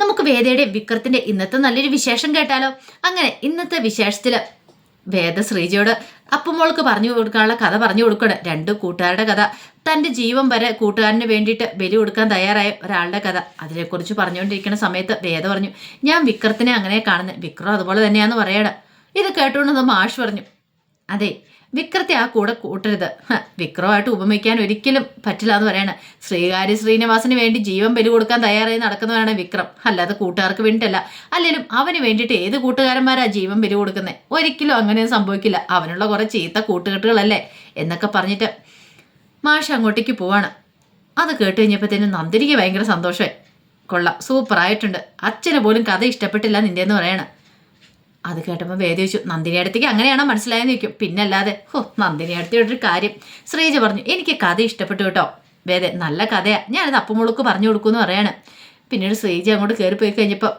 നമുക്ക് വേദയുടെ വിക്രത്തിന്റെ ഇന്നത്തെ നല്ലൊരു വിശേഷം കേട്ടാലോ? അങ്ങനെ ഇന്നത്തെ വിശേഷത്തിൽ വേദ ശ്രീജയോട് അപ്പമോൾക്ക് പറഞ്ഞു കൊടുക്കാനുള്ള കഥ പറഞ്ഞു കൊടുക്കണം രണ്ട് കൂട്ടുകാരുടെ കഥ. തന്റെ ജീവൻ വരെ കൂട്ടുകാരന് വേണ്ടിയിട്ട് ബലി കൊടുക്കാൻ തയ്യാറായ ഒരാളുടെ കഥ. അതിനെക്കുറിച്ച് പറഞ്ഞുകൊണ്ടിരിക്കുന്ന സമയത്ത് വേദ പറഞ്ഞു ഞാൻ വിക്രത്തിനെ അങ്ങനെ കാണുന്നത് വിക്രം അതുപോലെ തന്നെയാന്ന് പറയണം. ഇത് കേട്ടുകൊണ്ട് മാഷ് പറഞ്ഞു അതെ വിക്രത്തെ ആ കൂടെ കൂട്ടരുത്. വിക്രമായിട്ട് ഉപമിക്കാൻ ഒരിക്കലും പറ്റില്ല എന്ന് പറയണ. ശ്രീകാര്യ ശ്രീനിവാസിന് വേണ്ടി ജീവൻ ബലി കൊടുക്കാൻ തയ്യാറായി നടക്കുന്നവരാണ് വിക്രം. അല്ലാതെ കൂട്ടുകാർക്ക് വേണ്ടിയിട്ടല്ല. അല്ലെങ്കിലും അവന് വേണ്ടിയിട്ട് ഏത് കൂട്ടുകാരന്മാരാ ജീവൻ ബലി കൊടുക്കുന്നത് ഒരിക്കലും അങ്ങനെ സംഭവിക്കില്ല. അവനുള്ള കുറെ ചീത്ത കൂട്ടുകെട്ടുകളല്ലേ? എന്നൊക്കെ പറഞ്ഞിട്ട് മാഷ് അങ്ങോട്ടേക്ക് പോവാണ്. അത് കേട്ട് കഴിഞ്ഞപ്പോഴത്തേനും നന്ദിനിക്ക് ഭയങ്കര സന്തോഷമായി. കൊള്ളാം സൂപ്പറായിട്ടുണ്ട്. അച്ഛന് പോലും കഥ ഇഷ്ടപ്പെട്ടില്ല നിന്റെ എന്ന് പറയണം. അത് കേട്ടപ്പോൾ വേദി വെച്ചു നന്ദിനി അടുത്തേക്ക് അങ്ങനെയാണോ മനസ്സിലായെന്ന് ചോദിക്കും. പിന്നല്ലാതെ ഹോ നന്ദിനി അടുത്തൊരു കാര്യം. ശ്രീജ പറഞ്ഞു എനിക്ക് കഥ ഇഷ്ടപ്പെട്ടു കേട്ടോ. വേദ നല്ല കഥയാ. ഞാനത് അപ്പമുളുക്ക് പറഞ്ഞു കൊടുക്കുമെന്ന് പറയാണ്. പിന്നീട് ശ്രീജ അങ്ങോട്ട് കയറി പോയി കഴിഞ്ഞപ്പോൾ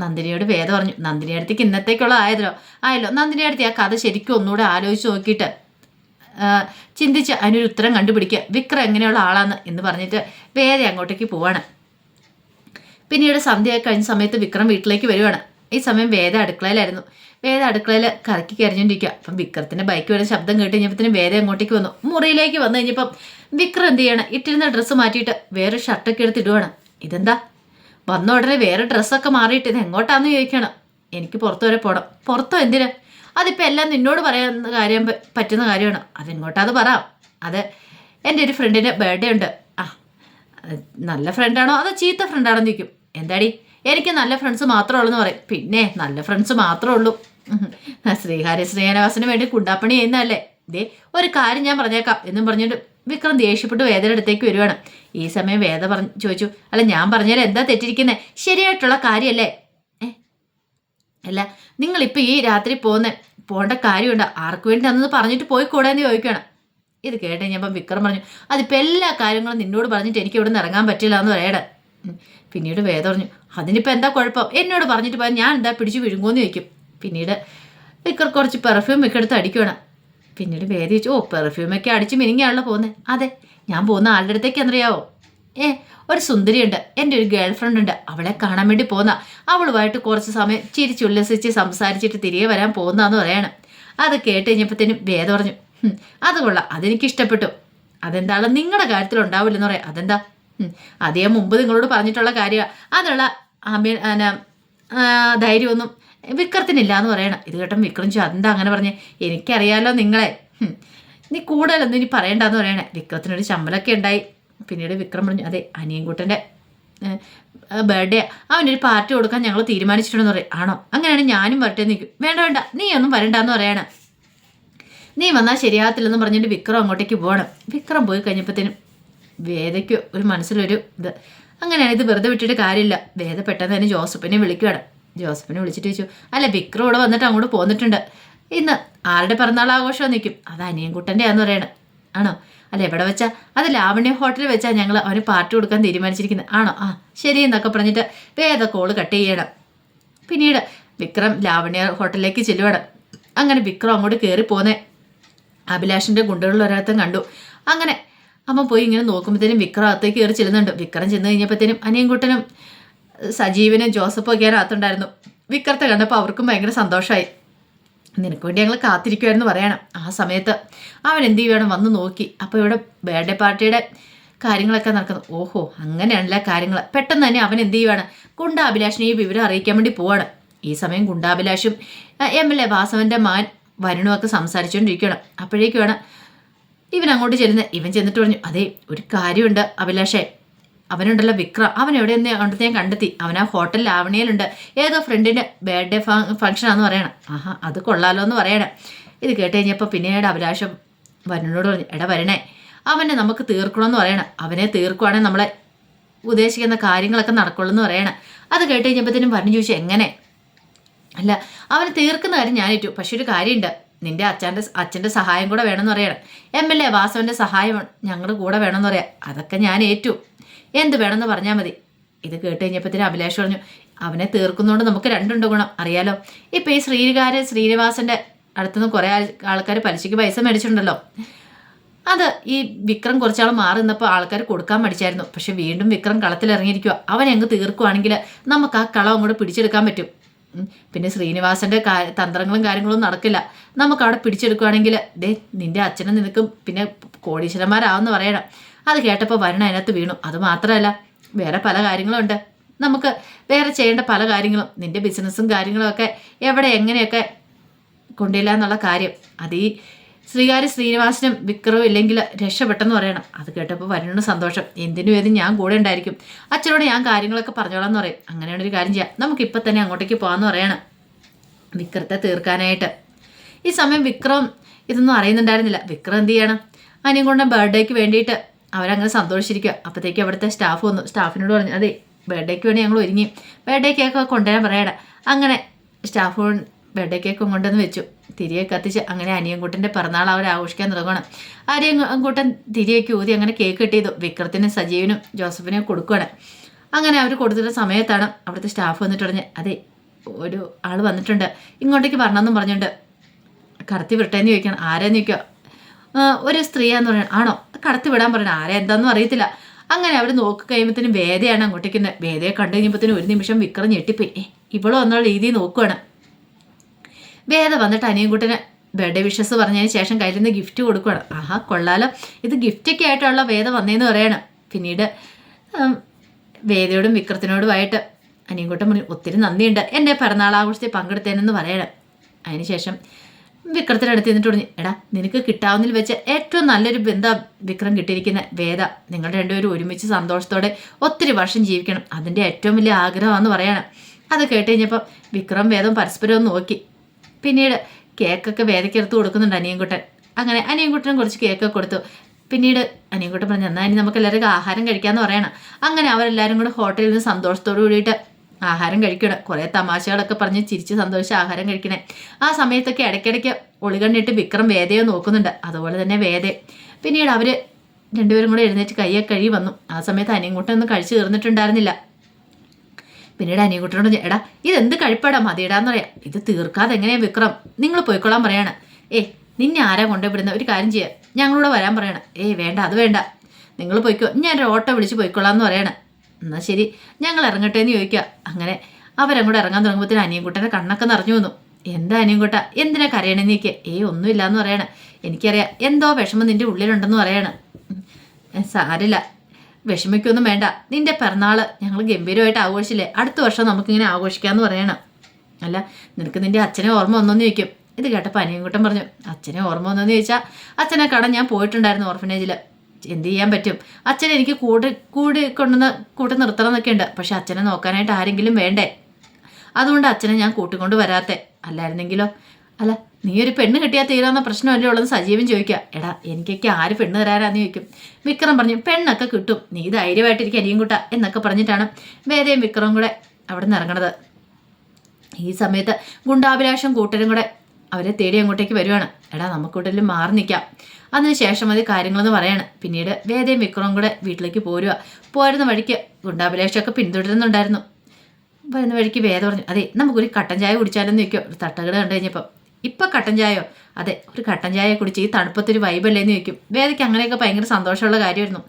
നന്ദിനിയോട് വേദ പറഞ്ഞു നന്ദിനി അടുത്തേക്ക് ഇന്നത്തേക്കുള്ള ആയതല്ലോ. ആയല്ലോ നന്ദിനി അടുത്ത് ആ കഥ ശരിക്കും ഒന്നുകൂടെ ആലോചിച്ച് നോക്കിയിട്ട് ചിന്തിച്ച് അതിനൊരു ഉത്തരം കണ്ടുപിടിക്കുക വിക്രം എങ്ങനെയുള്ള ആളാന്ന് എന്ന് പറഞ്ഞിട്ട് വേദ അങ്ങോട്ടേക്ക് പോവാണ്. പിന്നീട് സന്ധ്യ കഴിഞ്ഞ സമയത്ത് വിക്രം വീട്ടിലേക്ക് വരുവാണ്. ഈ സമയം വേദ അടുക്കളയിലായിരുന്നു. വേദ അടുക്കളയിൽ കറക്കി കരഞ്ഞോണ്ടിരിക്കുക അപ്പം വിക്രത്തിന്റെ ബൈക്ക് വരുന്ന ശബ്ദം കേട്ട് കഴിഞ്ഞപ്പോൾ വേദ അങ്ങോട്ടേക്ക് വന്നു. മുറിയിലേക്ക് വന്നു കഴിഞ്ഞപ്പം വിക്രം എന്ത് ചെയ്യണം? ഇട്ടിരുന്ന ഡ്രസ്സ് മാറ്റിയിട്ട് വേറെ ഷർട്ടൊക്കെ എടുത്ത് ഇടുവാണ്. ഇതെന്താ? വന്ന ഉടനെ വേറെ ഡ്രസ്സൊക്കെ മാറിയിട്ട് ഇത് എങ്ങോട്ടാന്ന് ചോദിക്കണം എനിക്ക് പുറത്തു വരെ പോകണം പുറത്തോ എന്തിനാ? അതിപ്പോൾ എല്ലാം നിന്നോട് പറയുന്ന കാര്യം പറ്റുന്ന കാര്യമാണ്. അതെങ്ങോട്ടാന്ന് പറ. അത് എന്റെ ഒരു ഫ്രണ്ടിന്റെ ബർത്ത്ഡേ ഉണ്ട്. ആ നല്ല ഫ്രണ്ടാണോ അതോ ചീത്ത ഫ്രണ്ടാണോ എന്ന് ചോദിക്കും. എന്താടി? എനിക്ക് നല്ല ഫ്രണ്ട്സ് മാത്രമേ ഉള്ളൂ എന്ന് പറയും. പിന്നെ നല്ല ഫ്രണ്ട്സ് മാത്രമേ ഉള്ളൂ. ശ്രീഹാരി ശ്രീനിവാസന് വേണ്ടി കുണ്ടാപ്പണി ചെയ്യുന്നതല്ലേ? ദേ ഒരു കാര്യം ഞാൻ പറഞ്ഞേക്കാം എന്നും പറഞ്ഞിട്ട് വിക്രം ദേഷ്യപ്പെട്ട് വേദയുടെ അടുത്തേക്ക് വരുവാണ്. ഈ സമയം വേദ പറഞ്ഞു ചോദിച്ചു അല്ല ഞാൻ പറഞ്ഞാൽ എന്താ തെറ്റിരിക്കുന്നത് ശരിയായിട്ടുള്ള കാര്യമല്ലേ അല്ല നിങ്ങളിപ്പോൾ ഈ രാത്രി പോകുന്ന പോകേണ്ട കാര്യമുണ്ട്. ആർക്ക് വേണ്ടി അന്ന് പറഞ്ഞിട്ട് പോയി കൂടെ എന്ന് ചോദിക്കുകയാണ്. ഇത് കേട്ട് കഴിഞ്ഞപ്പം വിക്രം പറഞ്ഞു അതിപ്പോൾ എല്ലാ കാര്യങ്ങളും നിന്നോട് പറഞ്ഞിട്ട് എനിക്ക് ഇവിടെ നിന്ന് ഇറങ്ങാൻ പറ്റില്ല എന്ന് പറയട പിന്നീട് വേദ പറഞ്ഞു അതിനിപ്പോൾ എന്താ കുഴപ്പം? എന്നോട് പറഞ്ഞിട്ട് പോയാൽ ഞാൻ എന്താ പിടിച്ച് വിഴുങ്ങുമെന്ന് ചോദിക്കും. പിന്നീട് ഇക്കർ കുറച്ച് പെർഫ്യൂം ഒക്കെ എടുത്ത് അടിക്കുകയാണ് പിന്നീട് വേദി വെച്ചു ഓ പെർഫ്യൂമൊക്കെ അടിച്ച് മിനിങ്ങാണല്ലോ പോകുന്നത് അതെ ഞാൻ പോകുന്ന ആളുടെ അടുത്തേക്ക് എന്നറിയാവോ? ഏ ഒരു സുന്ദരിയുണ്ട്. എന്റെ ഒരു ഗേൾ ഫ്രണ്ട് ഉണ്ട്. അവളെ കാണാൻ വേണ്ടി പോന്ന. അവളുമായിട്ട് കുറച്ച് സമയം ചിരിച്ചുല്ലസിച്ച് സംസാരിച്ചിട്ട് തിരികെ വരാൻ പോകുന്നതെന്ന് പറയണം. അത് കേട്ട് കഴിഞ്ഞപ്പോഴത്തേനും വേദ പറഞ്ഞു "ഹും, അത് കൊള്ളാം. അതെനിക്ക് ഇഷ്ടപ്പെട്ടു. അതെന്താണ് നിങ്ങളുടെ കാര്യത്തിൽ ഉണ്ടാവില്ലെന്ന് പറയാം. അതെന്താ? അത് മുമ്പ് നിങ്ങളോട് പറഞ്ഞിട്ടുള്ള കാര്യമാണ് അതിനുള്ള ആ, ധൈര്യമൊന്നും വിക്രത്തിനില്ല എന്ന് പറയണം. ഇത് കേട്ടോ വിക്രം ചോ എന്താ അങ്ങനെ പറഞ്ഞേ? എനിക്കറിയാലോ നിങ്ങളെ. നീ കൂടുതലൊന്നും ഇനി പറയണ്ടെന്ന് പറയണേ. വിക്രത്തിനൊരു ശമ്പലമൊക്കെ ഉണ്ടായി. പിന്നീട് വിക്രം പറഞ്ഞു അതെ അനിയൻകുട്ടന്റെ ബർത്ത്ഡേ അവനൊരു പാർട്ടി കൊടുക്കാൻ ഞങ്ങൾ തീരുമാനിച്ചിട്ടുണ്ടെന്ന് പറയും. ആണോ? അങ്ങനെയാണെങ്കിൽ ഞാനും വരട്ടെ നിൽക്കും വേണ്ട വേണ്ട നീ ഒന്നും വരണ്ടെന്ന് പറയണം. നീ വന്നാൽ ശരിയാകത്തില്ലെന്ന് പറഞ്ഞിട്ട് വിക്രം അങ്ങോട്ടേക്ക് പോകണം വിക്രം പോയി കഴിഞ്ഞപ്പോഴത്തേനും വേദയ്ക്ക് ഒരു മനസ്സിലൊരു ഇത്. അങ്ങനെയാണ് ഇത് വെറുതെ വിട്ടിട്ട് കാര്യമില്ല. വേദ പെട്ടെന്ന് തന്നെ ജോസഫിനെ വിളിക്കുകയാണ് ജോസഫിനെ വിളിച്ചിട്ട് ചോദിച്ചു അല്ല വിക്രം ഇവിടെ വന്നിട്ട് അങ്ങോട്ട് പോന്നിട്ടുണ്ട്. ഇന്ന് ആരുടെ പിറന്നാൾ ആഘോഷം നിൽക്കും അത് അനിയൻകുട്ടന്റെ ആന്ന് പറയണം. ആണോ? അല്ല എവിടെ വെച്ചാ? അത് ലാവണ്യ ഹോട്ടലിൽ വെച്ചാൽ ഞങ്ങൾ അവന് പാർട്ടി കൊടുക്കാൻ തീരുമാനിച്ചിരിക്കുന്നത് ആണോ? ആ ശരി എന്നൊക്കെ പറഞ്ഞിട്ട് വേദ കോൾ കട്ട് ചെയ്യണം. പിന്നീട് വിക്രം ലാവണ്യ ഹോട്ടലിലേക്ക് ചെല്ലുവാണ്. അങ്ങനെ വിക്രം അങ്ങോട്ട് കയറി പോന്നെ അഭിലാഷിന്റെ ഗുണ്ടകളിൽ ഒരാളത്തും കണ്ടു. അങ്ങനെ അമ്മ പോയി ഇങ്ങനെ നോക്കുമ്പോഴത്തേനും വിക്രം അകത്തേക്ക് കയറി ചെല്ലുന്നുണ്ട്. വിക്രം ചെന്ന് കഴിഞ്ഞപ്പോഴത്തേനും അനിയൻകുട്ടനും സജീവനും ജോസഫും ഒക്കെ അകത്തുണ്ടായിരുന്നു വിക്രത്തെ കണ്ടപ്പോൾ അവർക്കും ഭയങ്കര സന്തോഷമായി നിനക്ക് വേണ്ടി ഞങ്ങൾ കാത്തിരിക്കുമായിരുന്നു പറയണം ആ സമയത്ത്. അവൻ എന്ത് ചെയ്യണം വന്ന് നോക്കി. അപ്പോൾ ഇവിടെ ബർത്ത്ഡേ പാർട്ടിയുടെ കാര്യങ്ങളൊക്കെ നടക്കുന്നു. ഓഹോ അങ്ങനെയാണല്ലേ കാര്യങ്ങൾ പെട്ടെന്ന് തന്നെ അവൻ എന്ത് ചെയ്യുവാണ്? ഗുണ്ടാഭിലാഷിനെ ഈ വിവരം അറിയിക്കാൻ വേണ്ടി പോവാണ്. ഈ സമയം ഗുണ്ടാഭിലാഷും എം എൽ എ വാസവന്റെ മാൻ വരുണുമൊക്കെ സംസാരിച്ചുകൊണ്ടിരിക്കണം അപ്പോഴേക്കുമാണ് ഇവൻ അങ്ങോട്ട് ചെല്ലുന്ന ഇവൻ ചെന്നിട്ട് പറഞ്ഞു അതെ ഒരു കാര്യമുണ്ട് അഭിലാഷേ. അവനുണ്ടല്ലോ വിക്രം. അവൻ എവിടെ നിന്ന് അവിടുത്തെ ഞാൻ കണ്ടെത്തി. അവൻ ആ ഹോട്ടൽ ലാവണിയിലുണ്ട് ഏതോ ഫ്രണ്ടിന്റെ ബർത്ത്ഡേ ഫംഗ്ഷൻ ആണെന്ന് പറയണം. ആഹാ അത് കൊള്ളാലോ എന്ന് പറയണം. ഇത് കേട്ട് കഴിഞ്ഞപ്പോൾ പിന്നീട് അഭിലാഷം വരുണോട് പറഞ്ഞു എടാ വരണേ അവനെ നമുക്ക് തീർക്കണമെന്ന് പറയണം. അവനെ തീർക്കുവാണെങ്കിൽ നമ്മളെ ഉദ്ദേശിക്കുന്ന കാര്യങ്ങളൊക്കെ നടക്കുള്ളൂ എന്ന് പറയണം. അത് കേട്ട് കഴിഞ്ഞപ്പോഴത്തേനും പറഞ്ഞു ചോദിച്ചു എങ്ങനെ? അല്ല അവന് തീർക്കുന്ന കാര്യം ഞാനേറ്റു പക്ഷെ ഒരു കാര്യമുണ്ട്. നിന്റെ അച്ഛന്റെ അച്ഛന്റെ സഹായം കൂടെ വേണമെന്ന് പറയണം. എം എൽ എ വാസവന്റെ സഹായം ഞങ്ങളുടെ കൂടെ വേണമെന്ന് പറയാം. അതൊക്കെ ഞാൻ ഏറ്റു. എന്ത് വേണമെന്ന് പറഞ്ഞാൽ മതി. ഇത് കേട്ട് കഴിഞ്ഞപ്പോഴത്തേനും അഭിലാഷ് പറഞ്ഞു അവനെ തീർക്കുന്നതുകൊണ്ട് നമുക്ക് രണ്ടുണ്ട് ഗുണം. അറിയാലോ? ഇപ്പം ഈ ശ്രീകാര് ശ്രീനിവാസന്റെ അടുത്തുനിന്ന് കുറേ ആൾക്കാർ പലിശയ്ക്ക് പൈസ മേടിച്ചിട്ടുണ്ടല്ലോ. അത് ഈ വിക്രം കുറച്ചാൾ മാറി നിന്നപ്പോൾ ആൾക്കാർ കൊടുക്കാൻ മടിച്ചായിരുന്നു. പക്ഷെ വീണ്ടും വിക്രം കളത്തിലിറങ്ങിയിരിക്കുക അവൻ അങ്ങ് തീർക്കുവാണെങ്കിൽ നമുക്ക് ആ കളം അങ്ങോട്ട് പിടിച്ചെടുക്കാൻ പറ്റും. പിന്നെ ശ്രീനിവാസന്റെ തന്ത്രങ്ങളും കാര്യങ്ങളും നടക്കില്ല. നമുക്ക് അവിടെ പിടിച്ചെടുക്കുകയാണെങ്കിൽ ദേ നിന്റെ അച്ഛനും നിനക്കും പിന്നെ കോടീശ്വരന്മാരാവെന്ന് പറയണം. അത് കേട്ടപ്പോൾ വരണ അതിനകത്ത് വീണു. അത് മാത്രമല്ല വേറെ പല കാര്യങ്ങളുണ്ട്. നമുക്ക് വേറെ ചെയ്യേണ്ട പല കാര്യങ്ങളും നിന്റെ ബിസിനസ്സും കാര്യങ്ങളും ഒക്കെ എവിടെ എങ്ങനെയൊക്കെ കൊണ്ടില്ല എന്നുള്ള കാര്യം. അത് ഈ ശ്രീകാരി ശ്രീനിവാസനും വിക്രവും ഇല്ലെങ്കിൽ രക്ഷപ്പെട്ടെന്ന് പറയണം. അത് കേട്ടപ്പോൾ വരുണിന് സന്തോഷം. എന്തിനു വേദി ഞാൻ കൂടെ ഉണ്ടായിരിക്കും. അച്ഛനോട് ഞാൻ കാര്യങ്ങളൊക്കെ പറഞ്ഞോളാം എന്ന് പറയും. അങ്ങനെയാണ് ഒരു കാര്യം ചെയ്യാം. നമുക്കിപ്പോൾ തന്നെ അങ്ങോട്ടേക്ക് പോകാമെന്ന് പറയണം വിക്രത്തെ തീർക്കാനായിട്ട്. ഈ സമയം വിക്രം ഇതൊന്നും അറിയുന്നുണ്ടായിരുന്നില്ല. വിക്രം എന്ത് ചെയ്യണം? അനിയും കൊണ്ട് ബർത്ത്ഡേക്ക് വേണ്ടിയിട്ട് അവരങ്ങനെ സന്തോഷിച്ചിരിക്കുക അപ്പോഴത്തേക്ക് അവിടുത്തെ സ്റ്റാഫ് വന്നു. സ്റ്റാഫിനോട് പറഞ്ഞു അതെ ബർത്ത്ഡേക്ക് വേണ്ടി ഞങ്ങൾ ഒരുങ്ങി. ബർത്ത്ഡേ കേക്ക് കൊണ്ടുവരാൻ പറയണം. അങ്ങനെ സ്റ്റാഫ് ബർത്ത്ഡേ കേക്കും കൊണ്ടുവന്ന് വെച്ചു. തിരിയെ കത്തിച്ച് അങ്ങനെ അനിയൻകുട്ടന്റെ പിറന്നാൾ അവർ ആഘോഷിക്കാൻ തുടങ്ങണം അനിയൻകുട്ടൻ തിരിയൊക്കെ ഊതി അങ്ങനെ കേക്ക് കിട്ടിയതും വിക്രത്തിനും സജീവിനും ജോസഫിനും കൊടുക്കുകയാണ് അങ്ങനെ അവർ കൊടുത്തിട്ട സമയത്താണ് അവിടുത്തെ സ്റ്റാഫ് വന്നിട്ട് പറഞ്ഞ് അതെ ഒരു ആൾ വന്നിട്ടുണ്ട്. ഇങ്ങോട്ടേക്ക് വരണമെന്നും പറഞ്ഞിട്ടുണ്ട്. കടത്തി വിട്ടേന്ന് ചോദിക്കണം ആരാന്ന് ചോദിക്കുക? ഒരു സ്ത്രീയാന്ന് പറയണം ആണോ? കടത്തി വിടാൻ പറയണം ആരാ? എന്താണെന്നും അറിയത്തില്ല. അങ്ങനെ അവർ നോക്കി കഴിയുമ്പോഴത്തേനും വേദയാണ് അങ്ങോട്ടേക്ക് വേദയെ കണ്ടു കഴിഞ്ഞപ്പോഴത്തേനും ഒരു നിമിഷം വിക്രം ഞെട്ടിപ്പോയി. ഇവളോ എന്നുള്ള രീതിയിൽ നോക്കുവാണ്. വേദ വന്നിട്ട് അനിയൻകുട്ടന് ബർത്ത്ഡേ വിഷസ് പറഞ്ഞതിന് ശേഷം കയ്യിൽ നിന്ന് ഗിഫ്റ്റ് കൊടുക്കുകയാണ് ആഹാ കൊള്ളാലോ. ഇത് ഗിഫ്റ്റൊക്കെ ആയിട്ടുള്ള വേദ വന്നേന്ന് പറയണം. പിന്നീട് വേദയോടും വിക്രത്തിനോടുമായിട്ട് അനിയൻകുട്ടൻ പറഞ്ഞു ഒത്തിരി നന്ദിയുണ്ട്. എന്റെ പിറന്നാൾ ആഘോഷത്തിൽ പങ്കെടുത്തേനെന്ന് പറയണം. അതിനുശേഷം വിക്രത്തിനടുത്ത് നിന്നിട്ട് പറഞ്ഞു എടാ നിനക്ക് കിട്ടാവുന്നതിൽ വെച്ച് ഏറ്റവും നല്ലൊരു ബന്ധം വിക്രം കിട്ടിയിരിക്കുന്ന വേദ. നിങ്ങൾ രണ്ടുപേരും ഒരുമിച്ച് സന്തോഷത്തോടെ ഒത്തിരി വർഷം ജീവിക്കണം. അതിന്റെ ഏറ്റവും വലിയ ആഗ്രഹമാണെന്ന് പറയണം. അത് കേട്ട് കഴിഞ്ഞപ്പം വിക്രം വേദം പരസ്പരം നോക്കി. പിന്നീട് കേക്കൊക്കെ വേദക്കെടുത്ത് കൊടുക്കുന്നുണ്ട് അനിയൻകുട്ടൻ. അങ്ങനെ അനിയൻകുട്ടനും കുറച്ച് കേക്കൊക്കെ കൊടുത്തു. പിന്നീട് അനിയൻകുട്ടൻ പറഞ്ഞു എന്നാൽ ഇനി നമുക്ക് എല്ലാവർക്കും ആഹാരം കഴിക്കാമെന്ന് പറയണം. അങ്ങനെ അവരെല്ലാവരും കൂടെ ഹോട്ടലിൽ നിന്ന് സന്തോഷത്തോടു കൂടിയിട്ട് ആഹാരം കഴിക്കണം കുറേ തമാശകളൊക്കെ പറഞ്ഞ് ചിരിച്ച് സന്തോഷിച്ച് ആഹാരം കഴിക്കണേ. ആ സമയത്തൊക്കെ ഇടയ്ക്കിടയ്ക്ക് ഒളികണ്ണിട്ട് വിക്രം വേദയോ നോക്കുന്നുണ്ട്. അതുപോലെ തന്നെ വേദേ. പിന്നീട് അവർ രണ്ടുപേരും കൂടെ എഴുന്നേറ്റ് കയ്യൊക്കെ കഴുകി വന്നു. ആ സമയത്ത് അനിയൻകുട്ടൻ ഒന്നും കഴിച്ചു തീർന്നിട്ടുണ്ടായിരുന്നില്ല. പിന്നീട് അനിയൻകുട്ടനോട് എടാ ഇതെന്ത് കഴിപ്പടാ മതിയിടാന്ന് പറയാം. ഇത് തീർക്കാതെ എങ്ങനെയാ വിക്രം? നിങ്ങൾ പോയിക്കൊള്ളാൻ പറയാണ്. ഏ നിന്നെ ആരാ കൊണ്ടുവിടുന്ന ഒരു കാര്യം ചെയ്യാം? ഞങ്ങളോട് വരാൻ പറയണം. ഏ വേണ്ട അത് വേണ്ട. നിങ്ങൾ പോയിക്കോ. ഞാൻ ഒരു ഓട്ടോ വിളിച്ച് പോയിക്കൊള്ളാന്ന് പറയണം. എന്നാൽ ശരി ഞങ്ങൾ ഇറങ്ങട്ടെ എന്ന് ചോദിക്കുക അങ്ങനെ അവരങ്ങോട്ട് ഇറങ്ങാൻ തുടങ്ങുമ്പോഴത്തേന് അനിയൻകുട്ടന്റെ കണ്ണൊക്കെ നിറഞ്ഞു വന്നു. എന്താ അനിയൻകുട്ട എന്തിനാ കരയണെന്ന് ചോദിക്കുക ഏ ഒന്നുമില്ല എന്ന് പറയണം. എനിക്കറിയാം എന്തോ വിഷമം നിന്റെ ഉള്ളിലുണ്ടെന്ന് പറയണം. സാരില്ല വിഷമിക്കൊന്നും വേണ്ട. നിന്റെ പിറന്നാൾ ഞങ്ങൾ ഗംഭീരമായിട്ട് ആഘോഷിച്ചില്ലേ? അടുത്ത വർഷം നമുക്കിങ്ങനെ ആഘോഷിക്കാമെന്ന് പറയണം. അല്ല നിനക്ക് നിന്റെ അച്ഛനെ ഓർമ്മ വന്നോന്ന് ചോദിക്കും. ഇത് കേട്ടപ്പോൾ അനിയൻകുട്ടൻ പറഞ്ഞു അച്ഛനെ ഓർമ്മ വന്നോന്ന് ചോദിച്ചാൽ അച്ഛനെ കട ഞാൻ പോയിട്ടുണ്ടായിരുന്നു ഓർഫനേജിൽ എന്ത് ചെയ്യാൻ പറ്റും? അച്ഛനെ എനിക്ക് കൂടെ കൂടി കൊണ്ടുവന്ന് കൂട്ടി നിർത്തണം എന്നൊക്കെ ഉണ്ട്. പക്ഷെ അച്ഛനെ നോക്കാനായിട്ട് ആരെങ്കിലും വേണ്ടേ? അതുകൊണ്ട് അച്ഛനെ ഞാൻ കൂട്ടിക്കൊണ്ട് വരാത്തെ. അല്ലായിരുന്നെങ്കിലോ? അല്ല നീ ഒരു പെണ്ണ് കിട്ടിയാൽ തീരാവുന്ന പ്രശ്നമല്ലേ ഉള്ളത് സജീവൻ ചോദിക്കുക. എടാ എനിക്കൊക്കെ ആര് പെണ്ണ് തരാനാന്ന് ചോദിക്കും. വിക്രം പറഞ്ഞു പെണ്ണൊക്കെ കിട്ടും. നീ ധൈര്യമായിട്ടിരിക്കും അനിയും കൂട്ട എന്നൊക്കെ പറഞ്ഞിട്ടാണ് വേദയും വിക്രവും കൂടെ അവിടെ നിന്ന് ഇറങ്ങണത്. ഈ സമയത്ത് ഗുണ്ടാഭിലാഷം കൂട്ടരും കൂടെ അവരെ തേടി അങ്ങോട്ടേക്ക് വരുവാണ്. എടാ നമുക്കൂട്ടലും മാറി നിൽക്കാം അതിനുശേഷം അത് കാര്യങ്ങളെന്ന് പറയാണ്. പിന്നീട് വേദയും വിക്രവും കൂടെ വീട്ടിലേക്ക് പോരുക പോരുന്ന വഴിക്ക് ഗുണ്ടാഭിലാഷമൊക്കെ പിന്തുടരുന്നുണ്ടായിരുന്നു. വരുന്ന വഴിക്ക് വേദ പറഞ്ഞു അതെ നമുക്കൊരു കട്ടൻ ചായ കുടിച്ചാലെന്ന് നിൽക്കും ഒരു തട്ടകട കണ്ടു കഴിഞ്ഞപ്പം ഇപ്പം കട്ടൻ ചായയോ? അതെ ഒരു കട്ടൻ ചായ കുടിച്ച് ഈ തണുപ്പത്തൊരു വൈബല്ലേന്ന് ചോദിക്കും. വേദയ്ക്ക് അങ്ങനെയൊക്കെ ഭയങ്കര സന്തോഷമുള്ള കാര്യമായിരുന്നു.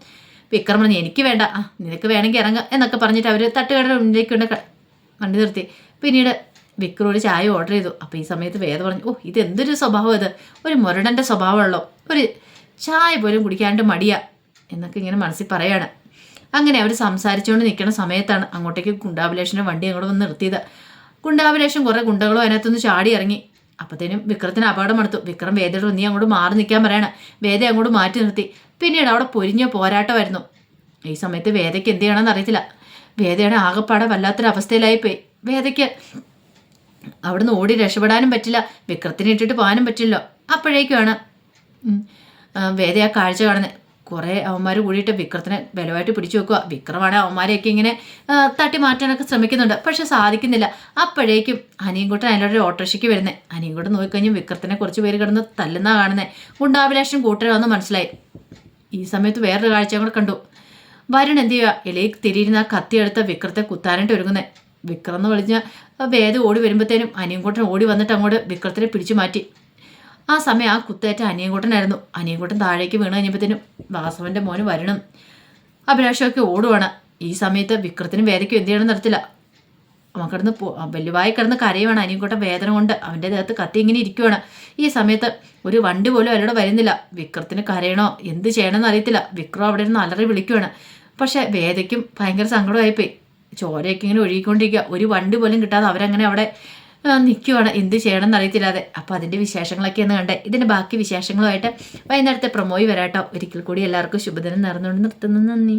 വിക്രം പറഞ്ഞു എനിക്ക് വേണ്ട. ആ നിനക്ക് വേണമെങ്കിൽ ഇറങ്ങുക എന്നൊക്കെ പറഞ്ഞിട്ട് അവർ തട്ടുകടയുടെ മുന്നിലേക്ക് കൊണ്ട് നിർത്തി. പിന്നീട് വിക്രം ഒരു ചായ ഓർഡർ ചെയ്തു. അപ്പോൾ ഈ സമയത്ത് വേദ പറഞ്ഞു ഓ ഇത് എന്തൊരു സ്വഭാവം ഇത്? ഒരു മുരടന്റെ സ്വഭാവമുള്ളോ? ഒരു ചായ പോലും കുടിക്കാണ്ട് മടിയാ എന്നൊക്കെ ഇങ്ങനെ മനസ്സിൽ പറയാണ്. അങ്ങനെ അവർ സംസാരിച്ചുകൊണ്ട് നിൽക്കുന്ന സമയത്താണ് അങ്ങോട്ടേക്ക് ഗുണ്ടാഭിലേഷന്റെ വണ്ടി അങ്ങോട്ട് വന്ന് നിർത്തിയത്. ഗുണ്ടാഭിലേഷൻ കുറേ ഗുണ്ടകളും അതിനകത്തുനിന്ന് ചാടി ഇറങ്ങി. അപ്പത്തേനും വിക്രത്തിന് അപകടം എടുത്തു. വിക്രം വേദയോട് നീ അങ്ങോട്ട് മാറി നിൽക്കാൻ പറയണ. വേദ അങ്ങോട്ട് മാറ്റി നിർത്തി. പിന്നീട് അവിടെ പൊരിഞ്ഞ പോരാട്ടമായിരുന്നു. ഈ സമയത്ത് വേദയ്ക്ക് എന്ത് ചെയ്യണമെന്ന് അറിയത്തില്ല. വേദയുടെ ആകപ്പാടെ വല്ലാത്തൊരവസ്ഥയിലായിപ്പോയി വേദയ്ക്ക് അവിടുന്ന് ഓടി രക്ഷപ്പെടാനും പറ്റില്ല. വിക്രത്തിനെ ഇട്ടിട്ട് പോകാനും പറ്റില്ല അപ്പോഴേക്കുമാണ് വേദ ആ കാഴ്ച കാണുന്നത്. കുറേ അവന്മാർ കൂടിയിട്ട് വിക്രത്തിനെ ബലമായിട്ട് പിടിച്ചു വെക്കുക. വിക്രമാണ് അവന്മാരെയൊക്കെ ഇങ്ങനെ തട്ടി മാറ്റാനൊക്കെ ശ്രമിക്കുന്നുണ്ട്. പക്ഷെ സാധിക്കുന്നില്ല. അപ്പോഴേക്കും അനിയൻകുട്ടൻ അതിലൊരു ഓട്ടോറിക്ഷയ്ക്ക് വരുന്നത് അനിയൻകുട്ടൻ നോക്കിക്കഴിഞ്ഞ് വിക്രത്തിനെ കുറച്ച് പേര് കിടന്ന് തല്ലുന്ന കാണുന്നത് ഗുണ്ടാഭിലാഷം കൂട്ടരാന്ന് മനസ്സിലായി. ഈ സമയത്ത് വേറൊരു കാഴ്ച കൂടെ കണ്ടു. വരുൺ എന്ത് ചെയ്യുക ഇലയിൽ തിരിയിരുന്ന ആ കത്തിയെടുത്ത വിക്രത്തെ കുത്താനായിട്ട് ഒരുങ്ങുന്നത് വിക്രം എന്ന് വിളിഞ്ഞ വേദ ഓടി വരുമ്പോഴത്തേനും അനിയൻകുട്ടൻ ഓടി വന്നിട്ട് അങ്ങോട്ട് വിക്രത്തിനെ പിടിച്ചു മാറ്റി. ആ സമയം ആ കുത്തേറ്റ അനിയൻകൂട്ടനായിരുന്നു. അനിയൻകൂട്ടൻ താഴേക്ക് വീണ് കഴിഞ്ഞപ്പോഴത്തേനും വാസവന്റെ മോന് വരണം. അഭിലാഷമൊക്കെ ഓടുവാണ്. ഈ സമയത്ത് വിക്രത്തിനും വേദയ്ക്കും എന്ത് ചെയ്യണം നടത്തില്ല അവൻ കിടന്ന് വലുവായി കിടന്ന് കരയുവാണ് അനിയൻകൂട്ടൻ വേദന കൊണ്ട്. അവന്റെ ദേഹത്ത് കത്തി ഇങ്ങനെ ഇരിക്കുവാണ്. ഈ സമയത്ത് ഒരു വണ്ടി പോലും അവരോട് വരുന്നില്ല. വിക്രത്തിന് കരയണോ? എന്ത് ചെയ്യണമെന്ന് അറിയത്തില്ല. വിക്രം അവിടെ നിന്ന് അലറി വിളിക്കുവാണ്. പക്ഷേ വേദയ്ക്കും ഭയങ്കര സങ്കടമായിപ്പോയി. ചോരയൊക്കെ ഇങ്ങനെ ഒഴുകിക്കൊണ്ടിരിക്കുക. ഒരു വണ്ടി പോലും കിട്ടാതെ അവരങ്ങനെ അവിടെ നിൽക്കുവാണ് എന്ത് ചെയ്യണം എന്നറിയത്തില്ലാതെ അപ്പോൾ അതിന്റെ വിശേഷങ്ങളൊക്കെ ഒന്ന് കണ്ടേ. ഇതിന്റെ ബാക്കി വിശേഷങ്ങളുമായിട്ട് വൈകുന്നേരത്തെ പ്രൊമോയി വരാട്ടോ. ഒരിക്കൽ കൂടി എല്ലാവർക്കും ശുഭദിനം നേർന്നുകൊണ്ട് നിർത്തുന്നു. നന്ദി.